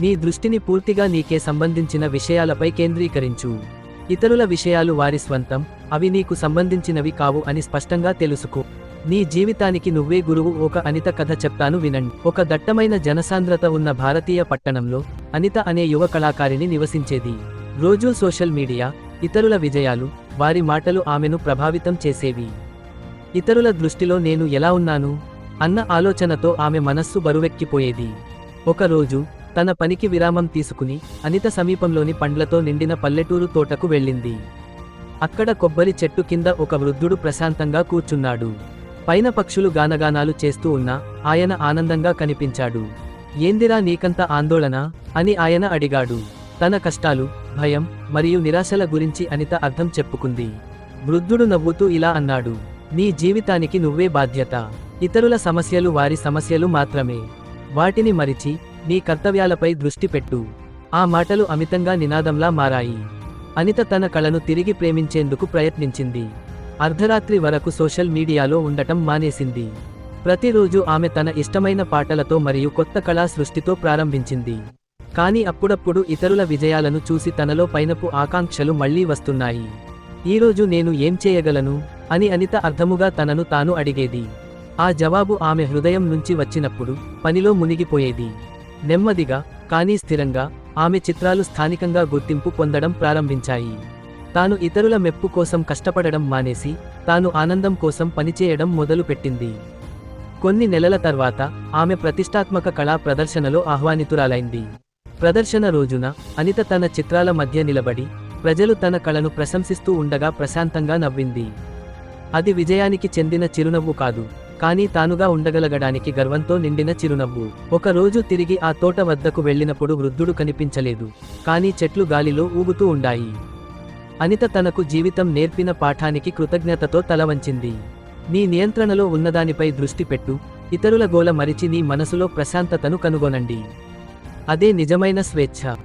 నీ దృష్టిని పూర్తిగా నీకే సంబంధించిన విషయాలపై కేంద్రీకరించు. ఇతరుల విషయాలు వారి స్వంతం అవి నీకు సంబంధించినవి కావు అని స్పష్టంగా తెలుసుకో. నీ జీవితానికి నువ్వే గురువు ఒక అనిత కథ చెప్తాను వినండి. ఒక దట్టమైన జనసాంద్రత ఉన్న భారతీయ పట్టణంలో అనిత అనే యువ కళాకారిణి నివసించేది. రోజూ సోషల్ మీడియా ఇతరుల విజయాలు వారి మాటలు ఆమెను ప్రభావితం చేసేవి. ఇతరుల దృష్టిలో నేను ఎలా ఉన్నాను? అన్న ఆలోచనతో ఆమె మనస్సు బరువెక్కిపోయేది. ఒకరోజు తన పనికి విరామం తీసుకుని అనిత సమీపంలోని పండ్లతో నిండిన పల్లెటూరు తోటకు వెళ్ళింది. అక్కడ కొబ్బరి చెట్టు కింద ఒక వృద్ధుడు ప్రశాంతంగా కూర్చున్నాడు. పైన పక్షులు గానగానాలు చేస్తూ ఉన్నా ఆయన ఆనందంగా కనిపించాడు. ఏందిరా నీకంత ఆందోళన? అని ఆయన అడిగాడు. తన కష్టాలు భయం మరియు నిరాశల గురించి అనిత అర్థం చెప్పుకుంది. వృద్ధుడు నవ్వుతూ ఇలా అన్నాడు. నీ జీవితానికి నువ్వే బాధ్యత. ఇతరుల సమస్యలు వారి సమస్యలు మాత్రమే. వాటిని మరిచి నీ కర్తవ్యాలపై దృష్టి పెట్టు. ఆ మాటలు అమితంగా నినాదంలా మారాయి. అనిత తన కళను తిరిగి ప్రేమించేందుకు ప్రయత్నించింది. అర్ధరాత్రి వరకు సోషల్ మీడియాలో ఉండటం మానేసింది. ప్రతిరోజు ఆమె తన ఇష్టమైన పాటలతో మరియు కొత్త కళా సృష్టితో ప్రారంభించింది. కానీ అప్పుడప్పుడు ఇతరుల విజయాలను చూసి తనలో పైనపు ఆకాంక్షలు మళ్ళీ వస్తున్నాయి. ఈరోజు నేను ఏం చేయగలను? అని అనిత అర్థముగా తనను తాను అడిగేది. ఆ జవాబు ఆమె హృదయం నుంచి వచ్చినప్పుడు పనిలో మునిగిపోయేది. నెమ్మదిగా కానీ స్థిరంగా ఆమె చిత్రాలు స్థానికంగా గుర్తింపు పొందడం ప్రారంభించాయి. తాను ఇతరుల మెప్పు కోసం కష్టపడడం మానేసి తాను ఆనందం కోసం పనిచేయడం మొదలుపెట్టింది. కొన్ని నెలల తర్వాత ఆమె ప్రతిష్టాత్మక కళా ప్రదర్శనలో ఆహ్వానితురాలైంది. ప్రదర్శన రోజున అనిత తన చిత్రాల మధ్య నిలబడి ప్రజలు తన కళను ప్రశంసిస్తూ ఉండగా ప్రశాంతంగా నవ్వింది. అది విజయానికి చెందిన చిరునవ్వు కాదు. కానీ తానుగా ఉండగలగడానికి గర్వంతో నిండిన చిరునవ్వు. ఒకరోజు తిరిగి ఆ తోట వద్దకు వెళ్ళినప్పుడు వృద్ధుడు కనిపించలేదు. కానీ చెట్లు గాలిలో ఊగుతూ ఉండాయి. అనిత తనకు జీవితం నేర్పిన పాఠానికి కృతజ్ఞతతో తలవంచింది నీ నియంత్రణలో ఉన్నదానిపై దృష్టి పెట్టు. ఇతరుల గోల మరిచి నీ మనసులో ప్రశాంతతను కనుగొనండి. అదే నిజమైన స్వేచ్ఛ.